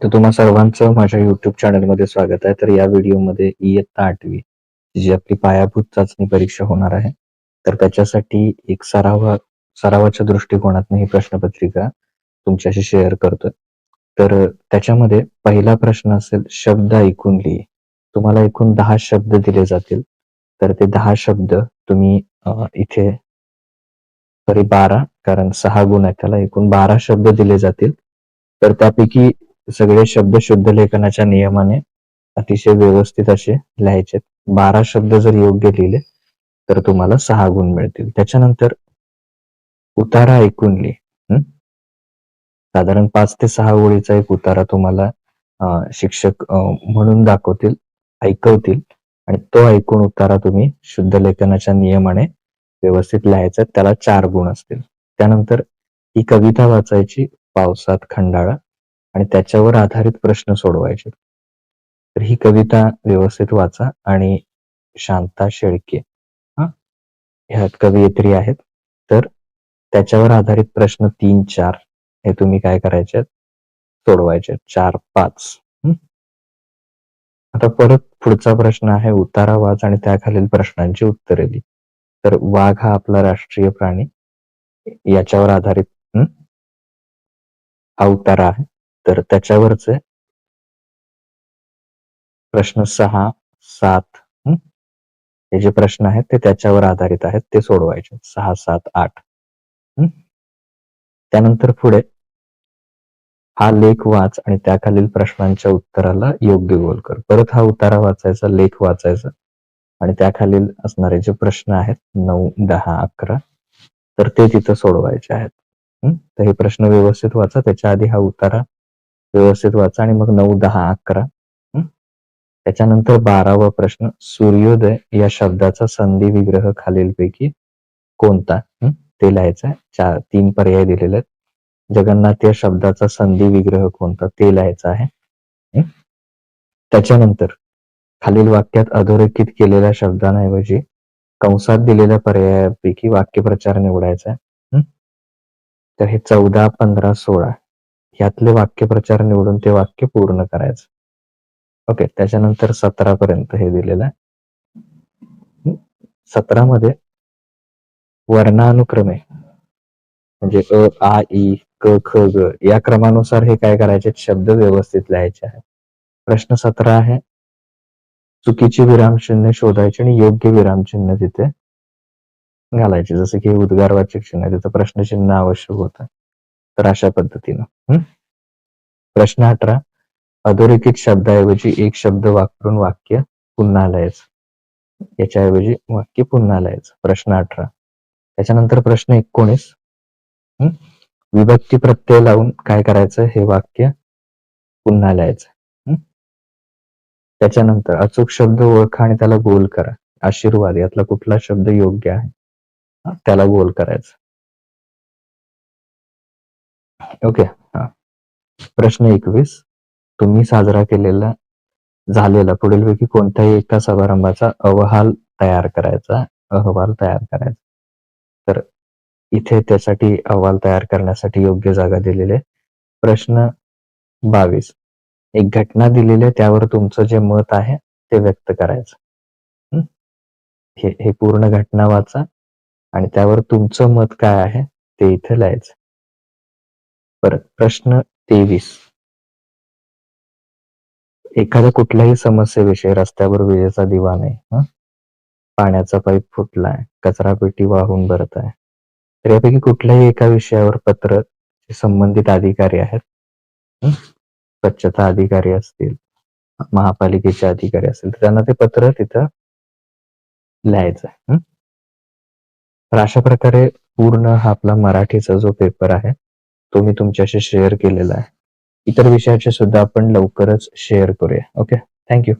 तर तुम्हा सर्वांचं माझ्या युट्यूब चॅनलमध्ये स्वागत आहे. तर या व्हिडिओमध्ये इयत्ता आठवी जी आपली पायाभूत चाचणी परीक्षा होणार आहे. तर त्याच्यासाठी एक सराव सरावाच्या दृष्टिकोनातून ही प्रश्नपत्रिका तुमच्याशी शेअर करतोय. तर त्याच्यामध्ये पहिला प्रश्न असेल शब्द ऐकून लिही. तुम्हाला एकूण दहा शब्द दिले जातील. तर ते दहा शब्द तुम्ही इथे सॉरी बारा कारण सहा गुण आहे त्याला. एकूण बारा शब्द दिले जातील. तर त्यापैकी सगळे शब्द शुद्ध लेखनाच्या नियमाने अतिशय व्यवस्थित असे लिहायचे. बारा शब्द जर योग्य लिहिले तर तुम्हाला सहा गुण मिळतील. त्याच्यानंतर उतारा ऐकून लिहि साधारण पाच ते सहा ओळीचा एक उतारा तुम्हाला शिक्षक म्हणून दाखवतील ऐकवतील आणि तो ऐकून उतारा तुम्ही शुद्ध लेखनाच्या नियमाने व्यवस्थित लिहायचा. त्याला चार गुण असतील. त्यानंतर ही कविता वाचायची पावसात खंडाळा. आणि त्याच्यावर आधारित प्रश्न सोडवायचे. तर ही कविता व्यवस्थित वाचा आणि शांता शेळके हा ह्या कवयित्री आहेत. तर त्याच्यावर आधारित प्रश्न तीन चार हे तुम्ही काय करायचे? सोडवायचे. चार पाच. आता परत पुढचा प्रश्न आहे उतारा वाच आणि त्याखालील प्रश्नांची उत्तरे लिही. तर वाघ हा आपला राष्ट्रीय प्राणी याच्यावर आधारित हा उतारा आहे. तर त्याच्यावरचे प्रश्न सहा सात हे? जे प्रश्न आहेत ते त्याच्यावर आधारित आहेत ते सोडवायचे. सहा सात आठ. त्यानंतर पुढे हा लेख वाच आणि त्याखालील प्रश्नांच्या उत्तराला योग्य गोल कर. परत हा उतारा वाचायचा लेख वाचायचा आणि त्याखालील असणारे जे प्रश्न आहेत नऊ दहा अकरा तर ते तिथं सोडवायचे आहेत. तर हे प्रश्न व्यवस्थित वाचा. त्याच्या आधी हा उतारा व्यवस्थित वाचा आणि मग नऊ दहा अकरा त्याच्यानंतर बारावा प्रश्न सूर्योदय या शब्दाचा संधी विग्रह खालीलपैकी कोणता? ते लिहायचा चार तीन पर्याय दिलेले आहेत. जगन्नाथ या शब्दाचा संधी विग्रह कोणता? ते लिहायचा आहे. त्याच्यानंतर खालील वाक्यात अधोरेखित केलेल्या शब्दांऐवजी कंसात दिलेल्या पर्यायापैकी वाक्यप्रचार निवडायचा आहे. तर हे चौदा पंधरा सोळा. यातले वाक्यप्रचार निवडून ते वाक्य पूर्ण करायचं. ओके त्याच्यानंतर सतरा पर्यंत हे दिलेलं आहे. सतरा मध्ये वर्णानुक्रमे म्हणजे अ आ ई क ख ग या क्रमानुसार हे काय करायचे? शब्द व्यवस्थित लिहायचे आहे प्रश्न सतरा आहे. चुकीची विरामचिन्ह शोधायची आणि योग्य विरामचिन्ह तिथे घालायचे. जसं की उद्गारवाचक चिन्ह आहे तिथं प्रश्नचिन्ह आवश्यक होतं. तर अशा पद्धतीनं प्रश्न अठरा. अधोरेखित शब्दाऐवजी एक शब्द वापरून वाक्य पुन्हा लिहायचं. याच्याऐवजी वाक्य पुन्हा लिहायचं. प्रश्न अठरा. त्याच्यानंतर प्रश्न एकोणीस. विभक्ती प्रत्यय लावून काय करायचं? हे वाक्य पुन्हा लिहायचं. त्याच्यानंतर अचूक शब्द ओळखा आणि त्याला गोल करा. आशीर्वाद यातला कुठला शब्द योग्य आहे? त्याला गोल करायचं. ओके हा. प्रश्न एकवीस. तुम्ही साजरा केलेला झालेला पुढीलपैकी कोणत्याही एका समारंभाचा अहवाल तयार करायचा अहवाल तयार करायचा. तर इथे त्यासाठी अहवाल तयार करण्यासाठी योग्य जागा दिलेली आहे. प्रश्न बावीस. एक घटना दिलेली आहे त्यावर तुमचं जे मत आहे ते व्यक्त करायचं. हे हे पूर्ण घटना वाचा आणि त्यावर तुमचं मत काय आहे ते इथे लिहायचं. परत प्रश्न तेवीस. एखाद्या कुठल्याही समस्येविषयी रस्त्यावर विजेचा दिवा नाही पाण्याचा पाईप फुटलाय कचरा पेटी वाहून भरत आहे तर यापैकी कुठल्याही एका विषयावर पत्र संबंधित अधिकारी आहेत? स्वच्छता अधिकारी असतील महापालिकेचे अधिकारी असतील तर त्यांना ते पत्र तिथं लिहायचं आहे तर अशा प्रकारे पूर्ण हा आपला मराठीचा जो पेपर आहे तो मी तुमच्याशी शेअर केलेला आहे. इतर विषयाचे सुद्धा आपण लवकरच शेअर करूया. Okay thank you